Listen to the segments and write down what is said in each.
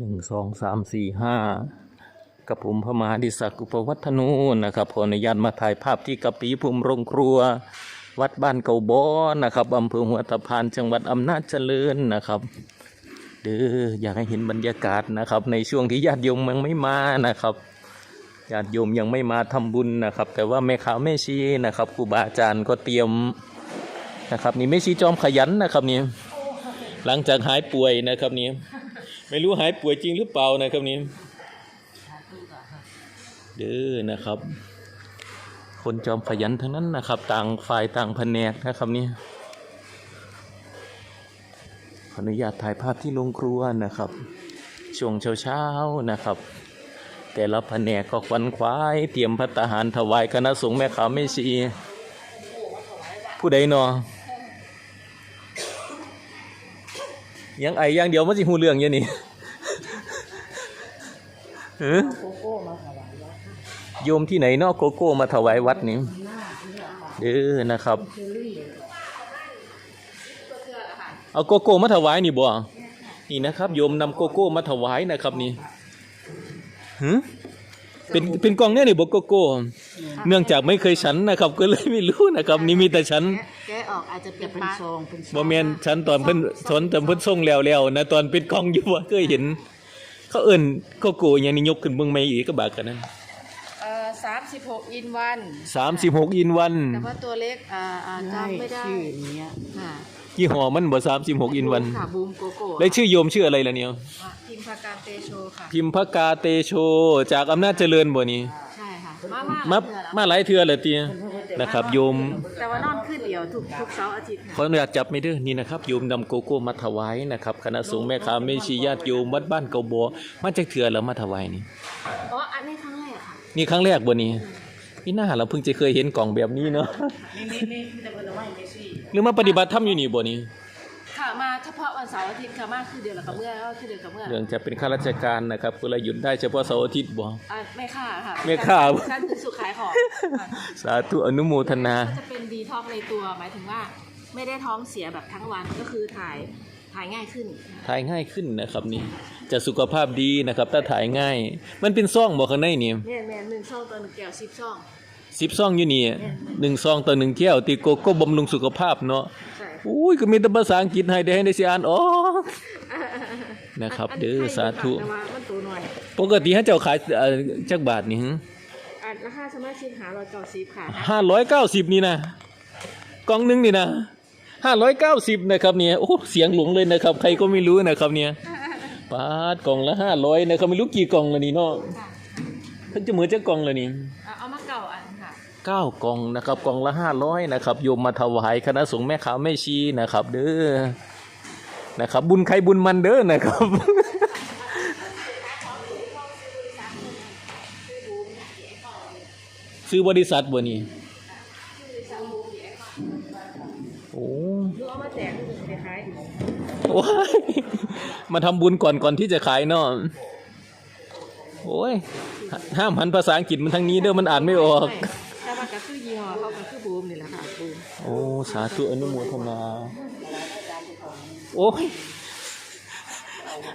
หนึ่งสองสามสี่ห้ากับผมพระมหาดิศักดิ์อุปวัฒนูนะครับขออนุญาตมาถ่ายภาพที่กะปีภูมิโรงครัว วัดบ้านเก่าบอนะครับอำเภอหัวตะพานจังหวัดอำนาจเจริญนะครับเด้ออยากให้เห็นบรรยากาศนะครับ ในช่วงที่ญาติโยมยังไม่มานะครับญาติโยมยังไม่มาทำบุญนะครับ แต่ว่าแม่ขาวแม่ชีนะครับครูบาอาจารย์ก็เตรียมนะครับ นี่แม่ชีจอมขยันนะครับนี่หลังจากหายป่วยนะครับนี่ ไม่รู้หายป่วยจริงหรือเปล่านะครับนี่เด้อนะครับ คนจอมขยันทั้งนั้นนะครับ ต่างฝ่ายต่างแผนกนะครับนี่ขออนุญาตถ่ายภาพที่โรงครัวนะครับ ช่วงเช้าๆนะครับ แต่ละแผนกก็ควันควายเตรียมพัตตาหารถวายคณะสงฆ์แม่ขาวแม่ชีผู้ใดเนอ ยังไออย่างเดียวมันสิหูเรื่องยังนี่เออโยมที่ไหนนอกโกโก้มาถวายวัดนี่เออนะครับ เอาโกโก้มาถวายนี่บ่นี่นะครับโยมนำโกโก้มาถวายนะครับนี่หืเป็นเป็นกล่องเนี่ยนี่บ่โกโก้ เนื่องจากไม่เคยฉันนะครับ ก็เลยไม่รู้นะครับ นี่มีแต่ฉันแกะออกอาจจะเป็นเป็นปลาซองเป็นซองบ่แม่นฉันตอนเพิ่นสอนตอนเพิ่นส่งแล้วแล้วนะตอนเป็นกล้องอยู่ว่าเคยเห็น เขาเอิ้นเขาโกอย่างนี้ยกขึ้นเบิ่งไม่อีกก็บากกันนั้นเอ่อสามสิบหกอินวัน36อินวันแต่ว่าตัวเล็กอ่าอ่าใช่จำไม่ได้ชื่อเนี้ยค่ะยี่ห้อมันบ่36อินวันค่ะบูมโกโก้แล้วชื่อโยมชื่ออะไรล่ะเนี่ย อะพิมพาการเตโชค่ะ พิมพกาเตโชจากอำนาจเจริญบ่นี่ใช่ค่ะ มามามาเดือนละมาหลายเทื่อแล้วตินะครับโยมแต่ว่านอนขึ้นเดียวทุกทุกเสาร์อาทิตย์ขค่ะออนุญาตจับไม่เด้อนี่นะครับโยมนำโกโก้มาถวายนะครับคณะสงฆ์แม่ค้าแม่ชีญาติโยมวัดบ้านเกาบัวมาจากเทื่อแล้วมาถวายนี่อ๋ออันนี้ครั้งแรกค่ะนี่ครั้งแรกบ่นี่พี่หน้าเราเพิ่งจะเคยเห็นกล่องแบบนี้เนาะนี่นี่นี่แต่เป็นว่าไม่ซี่หรือมาปฏิบัติธรรมอยู่นี่บ่นี่ค่ะ มาเฉพาะวันเสาร์อาทิตย์ค่ะมาคือเดือนละกับเมื่อก็คือเดือนกับเมื่อเรื่องจะเป็นข้าราชการนะครับเวลาหยุดได้เฉพาะเสาร์อาทิตย์บ่อะไม่ค่าค่ะไม่ค่าฉันถึงสุขขายของค่ะสาธุอนุโมทนาก็จะเป็นดีท็อกในตัวหมายถึงว่า ไม่ได้ท้องเสียแบบทั้งวันก็คือถ่ายถ่ายง่ายขึ้น ถ่ายง่ายขึ้นนะครับนี่ จะสุขภาพดีนะครับ ถ้าถ่ายง่าย มันเป็นซ่องบ่ข้างในนี่แม่แม่หนึ่งช่องตัวหนึ่งแก้วสิบช่องสิบซ่องอยู่นี่หนึ่งซองต่อหนึ่งแก้วตีโกโก้บำรุงสุขภาพเนาะใช่ อุ้ยก็มีแต่ภาษาอังกฤษให้ได้ให้ได้สิอ่านออกนะครับ เด้อสาธุแต่ว่ามันตัวหน่อยปกติให้เจ้าขายเอ่อจักบาทนี่อะราคาสมาชิกหาร้อยเก้าสิบค่ะห้าร้อยเก้าสิบนี่นะกล่องหนึงนี่นะห้าร้อยเก้าสิบนะครับเนี่ยโอ้เสียงหลงเลยนะครับ ใครก็ไม่รู้นะครับเนี่ยปาดกล่องละห้าร้อยนะครับไม่รู้กี่กล่องละนี่เนาะค่ะเพิ่งจะเหมือนจะกล่องละนี่ เอาเอามา เก้ากล่องนะครับกล่องละห้าร้อยนะครับโยมมาถวายคณะสงฆ์แม่ขาวแม่ชีนะครับ เด้อนะครับ บุญใครบุญมันเด้อนะครับซื้อบริษัทบ่นี่โอ้มาแจกคือจะขายดีว้ายมาทำบุญก่อนก่อนที่จะขายเนาะโอ้ยห้ามหันภาษาอังกฤษมันทางนี้เด้อมันอ่านไม่ออก ก็คือยี่ห้อเขาก็คือบูมนี่แหละค่ะบูมโอ้สาธุอนุโมทนา โอ้ย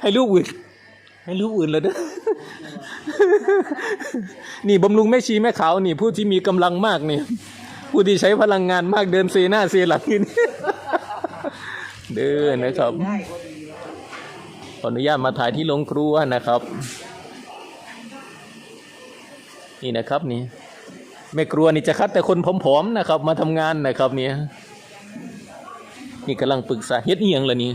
ให้ลูกอื่น ให้ลูกอื่นเลยเด้อนี่บำรุงแม่ชีแม่ขาวนี่ ผู้ที่มีกำลังมากนี่ ผู้ที่ใช้พลังงานมากเดินเซหน้าเซหลังนี่เด้อนะครับขออนุญาตมาถ่ายที่โรงครัวนะครับ นี่นะครับนี่ แม่ครัวนี่จะคัดแต่คนผอมๆนะครับ มาทำงานนะครับเนี่ยนี่กำลังปรึกษาเฮ็ดอีหยังล่ะนี่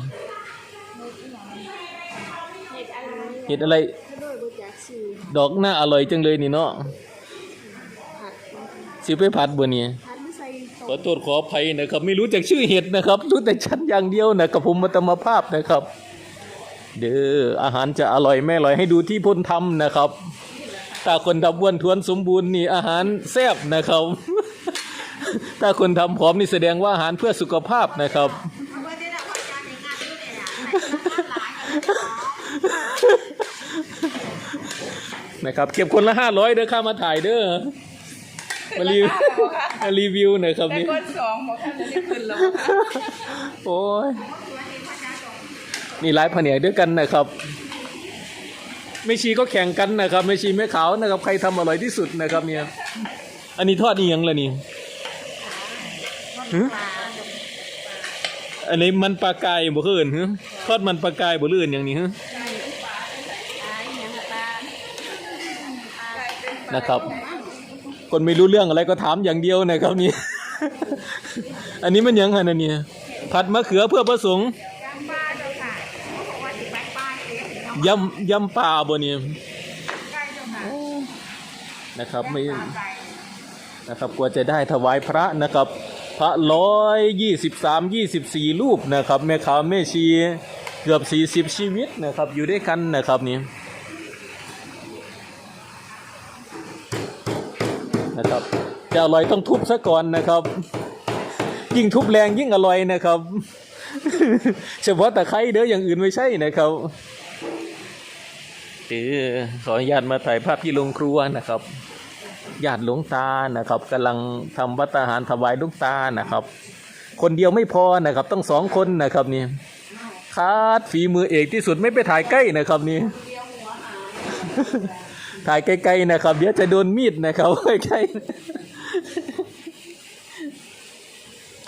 เฮ็ดอะไรด้วยบูแจ็คซีดอกหน้าอร่อยจังเลยนี่เนาะผัดสิไปผัดบ่เนี่ยผัดไม่ใส่ขอโทษขออภัยนะครับ ไม่รู้จักชื่อเห็ดนะครับ รู้แต่ชั้นอย่างเดียวนะครับผมมาตมภาพนะครับ เด้ออาหารจะอร่อยไม่อร่อยให้ดูที่พ้นทำนะครับ ถ้าคนทำอ้วนทวนสมบูรณ์นี่อาหารแซ่บนะครับ ถ้าคนทำผอมนี่แสดงว่าอาหารเพื่อสุขภาพนะครับ นะครับเก็บคนละห้าร้อยเด้อค่ามาถ่ายเด้อมารีวิวมารีวิวหน่อยครับแต่นี่ คนสองบอกท่านจะได้ขึ้นแล้วโอ้ย นี่หลายแผนกด้วยกันนะครับ ไม่ชีก็แข่งกันนะครับไม่ชีไม่ขาวนะครับ ใครทำอร่อยที่สุดนะครับเนี่ย อันนี้ทอดอีหยังล่ะนี่หึอันนี้มันปลากายบ่คืออื่นหึทอดมันปลากายบ่ลื่นอย่างนี้หึนะครับ คนไม่รู้เรื่องอะไรก็ถามอย่างเดียวนะครับนี่ อันนี้มันหยังไงนะเนี่ยผัดมะเขือเพื่อประสงค์ ย่ำย่ำปลาบ่เนี่ยนะครับไม่นะครับกว่าจะได้ถวายพระนะครับ พระร้อยยี่สิบสามยี่สิบสี่รูปนะครับ แม่ขาวแม่ชีเกือบสี่สิบชีวิตนะครับ อยู่ด้วยกันนะครับนี่นะครับจะอร่อยต้องทุบซะก่อนนะครับ ยิ่งทุบแรงยิ่งอร่อยนะครับ เฉพาะแตะไคร้เด้ออย่างอื่นไม่ใช่นะครับ เออขออนุญาตมาถ่ายภาพที่โรงครัวนะครับญาติหลวงตานะครับกำลังทำวัตอาหารถวายหลวงตานะครับ คนเดียวไม่พอนะครับ ต้องสองคนนะครับนี่คาดฝีมือเอกที่สุดไม่ไปถ่ายใกล้นะครับนี่ถ่ายไกลๆนะครับ เดี๋ยวจะโดนมีดนะครับใกล้ๆ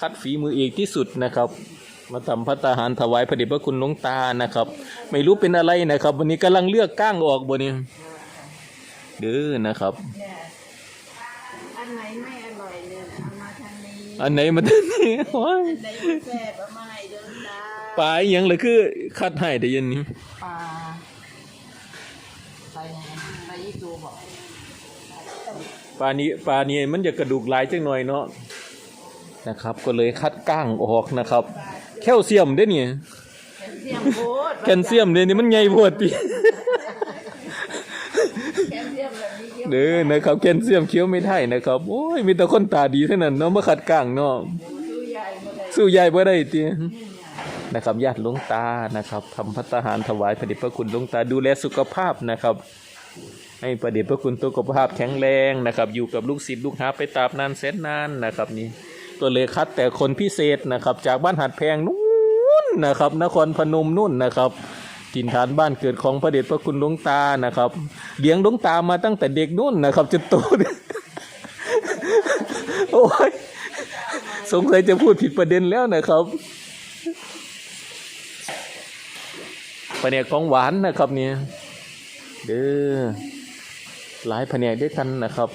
คัดฝีมือเอกที่สุดนะครับ มาทำพัตตาหารถวายพระเดชพระคุณหลวงตานะครับ ไม่รู้เป็นอะไรนะครับ วันนี้กำลังเลือกก้างออกบนนี้เด้อนะครับ อันไหนไม่อร่อยเนี่ยเอามาทางนี้อันไหนมันนี่โอ้ยอันไหนไม่แซ่บเอามาให้เดินตาปลาอหยังเลยคือคัดให้แต่เย็นนี้ปลาใส่ใส่ยี่ตัวบอกปลานี้ปลานี้มันจะกระดูกหลายจังหน่อยเนาะนะครับ ก็เลยคัดก้างออกนะครับ แคลเซียมเด้เนี่ยเสียมโคตรแคลเซียมเด้นี่มันใหญ่โพดติแคลเซียมแบบนี้เยอะเด้อนะครับแคลเซียมเคี้ยวไม่ได้นะครับ โอ้ยมีแต่คนตาดีเท่านั้นเนาะมาขัดกลางเนาะดูใหญ่หมดเลยสู้ยายบ่ได้ตินะครับญาติหลวงตานะครับทำพัตตาหารถวายพระเดชพระคุณหลวงตาดูแลสุขภาพนะครับ ให้พระเดชพระคุณตัวสุขภาพแข็งแรงนะครับ อยู่กับลูกศิษย์ลูกหาไปตราบนานแสนนานนะครับนี่ ตัวเลยคัดแต่คนพิเศษนะครับ จากบ้านหัดแพงนู้นนะครับ นครพนมนู่นนะครับถิ่นฐานบ้านเกิดของพระเดชพระคุณหลวงตานะครับ เลี้ยงหลวงตามาตั้งแต่เด็กนู่นนะครับจนโตโอ้ยสงสัยจะพูดผิดประเด็นแล้วนะครับแผนกของหวานนะครับเนี่ยเด้อหลายแผนกด้วยกันนะครับ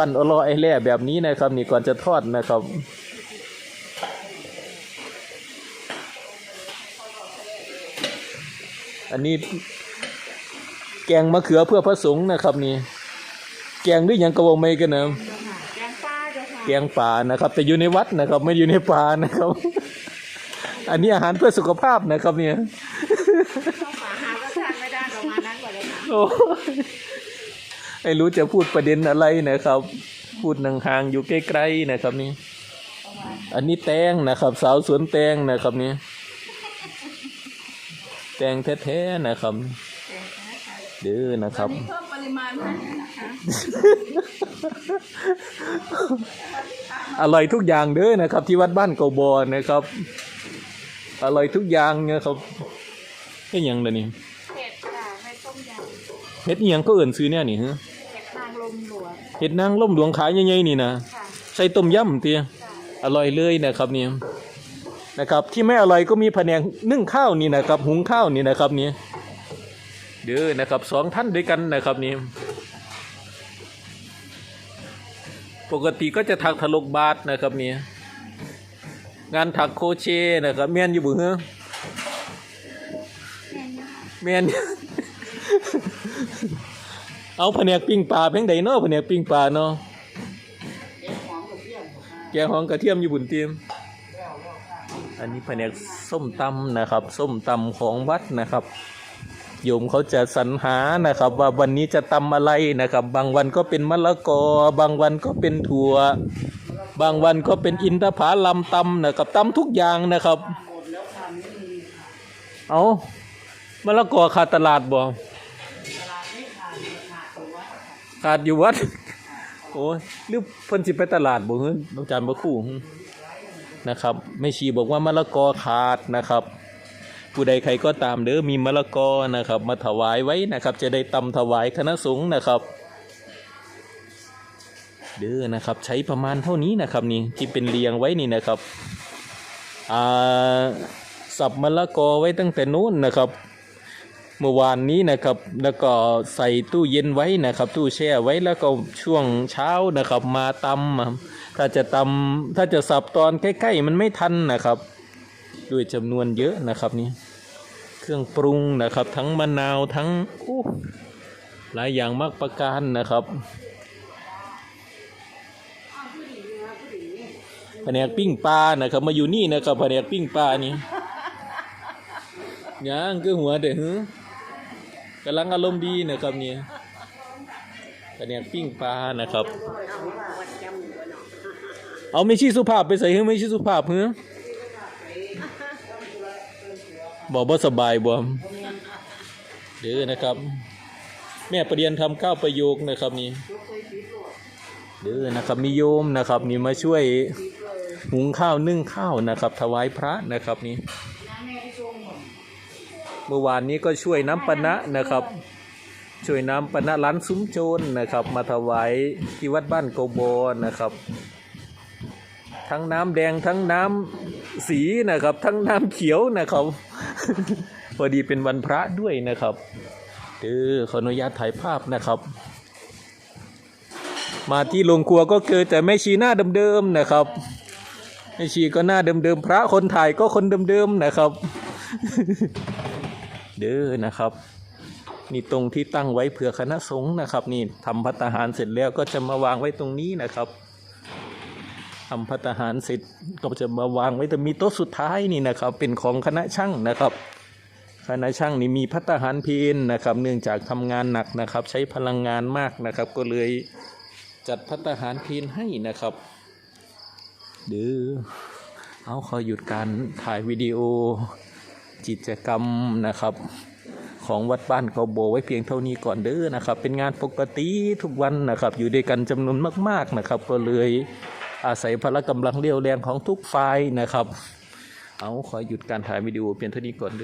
ปั้นอลอไอแล่แบบนี้นะครับ นี่ก่อนจะทอดนะครับอันนี้แกงมะเขือเพื่อพระสงฆ์นะครับนี่ แกงด้วยหยังกระวงไม่กันนะแกงปลาเจ้าค่ะแกงป่านะครับ แต่อยู่ในวัดนะครับ ไม่อยู่ในป่านะครับ อันนี้อาหารเพื่อสุขภาพนะครับเนี่ยเข้ามาหาก็ทานไม่ได้ประมาณนั้นกว่าเลยค่ะโอ้ย ไม่รู้จะพูดประเด็นอะไรนะครับ พูดนังห่างๆอยู่ใกล้ๆนะครับนี่ อันนี้แตงนะครับ สาวสวนแตงนะครับนี่ แตงแท้ๆนะครับเด้อนะครับมีเพิ่มปริมาณให้นะคะอร่อยทุกอย่างเด้อนะครับ ที่วัดบ้านเกาบอนะครับ อร่อยทุกอย่างนะครับเป็นหยังเลยนี่เผ็ดค่ะไม่ต้มยเฮ็ดอีหยังก็เอื่นซื้อเนี่ยนี่ฮะ เฮ็ดนางล่มหลวงขายใหญ่ๆนี่นะค่ะใส่ต้มยำเตียค่ะอร่อยเลยนะครับนี่นะครับที่ไม่อร่อยก็มีแผนงนึ่งข้าวนี่นะครับ หุงข้าวนี่นะครับนี่เด้อนะครับสองท่านด้วยกันนะครับนี่ปกติก็จะถักถลกบาทนะครับนี่งานถักโครเชต์นะครับแม่นอยู่บ่เฮะแม่น เอาแผนกปิ้งปลาเพียงใดเนาะแผนกปิ้งปลาเนาะแกงหอมกระเทียมอยู่บุญเตรียม อันนี้แผนกส้มตำนะครับ ส้มตำของวัดนะครับ โยมเขาจะสรรหานะครับ ว่าวันนี้จะตำอะไรนะครับ บางวันก็เป็นมะละกอ บางวันก็เป็นถั่ว บางวันก็เป็นอินทผาลัมตำนะครับตำทุกอย่างนะครับ เอามะละกอขาดตลาดบ่ ขาดอยู่วัด โอ้ยหรือเพิ่นสิไปตลาดบ่เฮ้ยอาจารย์บ่คู่นะครับแม่ชีบอกว่ามะละกอขาดนะครับ ผู้ใดใครก็ตามเด้อมีมะละกอนะครับ มาถวายไว้นะครับ จะได้ตำถวายคณะสงฆ์นะครับเด้อนะครับ ใช้ประมาณเท่านี้นะครับนี่ที่เป็นเรียงไว้นี่นะครับอ่าสับมะละกอไว้ตั้งแต่นู้นนะครับ เมื่อวานนี้นะครับ แล้วก็ใส่ตู้เย็นไว้นะครับ ตู้แช่ไว้แล้วก็ช่วงเช้านะครับมาตำถ้าจะตำถ้าจะสับตอนใกล้ๆมันไม่ทันนะครับ ด้วยจำนวนเยอะนะครับนี่เครื่องปรุงนะครับ ทั้งมะนาวทั้งโอ้หลายอย่างมากประการนะครับแผนกปิ้งปลานะครับ มาอยู่นี่นะครับแผนกปิ้งปลานี่ยังคือหัวเด้อหือ กำลังอารมณ์ดีนะครับนี่แผนกปิ้งปลานะครับ เอาไม่ชี้สุภาพไปใส่ให้ไม่ชี้สุภาพเฮ้อบอกว่าสบายบ่เด้อนะครับ แม่ประเดียนทำข้าวประโยคนะครับนี่เด้อนะครับมีโยมนะครับ นี่มาช่วยหุงข้าวนึ่งข้าวนะครับ ถวายพระนะครับนี่ เมื่อวานนี้ก็ช่วยน้ำปนะนะครับ ช่วยน้ำปนะร้านซุ้มโจรนะครับ มาถวายที่วัดบ้านโกโบนะครับ ทั้งน้ำแดงทั้งน้ำสีนะครับ ทั้งน้ำเขียวนะครับพอดีเป็นวันพระด้วยนะครับเออขออนุญาตถ่ายภาพนะครับ มาที่โรงครัวก็เจอแต่แม่ชีหน้าเดิมๆนะครับแม่ชีก็หน้าเดิมๆพระคนถ่ายก็คนเดิมๆนะครับ เด้อนะครับนี่ตรงที่ตั้งไว้เผื่อคณะสงฆ์นะครับ นี่ทำพัตตาหารเสร็จแล้วก็จะมาวางไว้ตรงนี้นะครับทำพัตตาหารเสร็จก็จะมาวางไว้แต่มีโต๊ะสุดท้ายนี่นะครับ เป็นของคณะช่างนะครับคณะช่างนี่มีพัตตาหารเพนนะครับ เนื่องจากทำงานหนักนะครับ ใช้พลังงานมากนะครับ ก็เลยจัดพัตตาหารเพนให้นะครับเดือเอาขอหยุดการถ่ายวิดีโอ กิจกรรมนะครับ ของวัดบ้านเขาโบไว้เพียงเท่านี้ก่อนเด้อนะครับ เป็นงานปกติทุกวันนะครับ อยู่ด้วยกันจำนวนมาก ๆนะครับ ก็เลยอาศัยพละกำลังเรียวแรงของทุกฝ่ายนะครับ เอาขอหยุดการถ่ายวิดีโอเพียงเท่านี้ก่อนเด้อ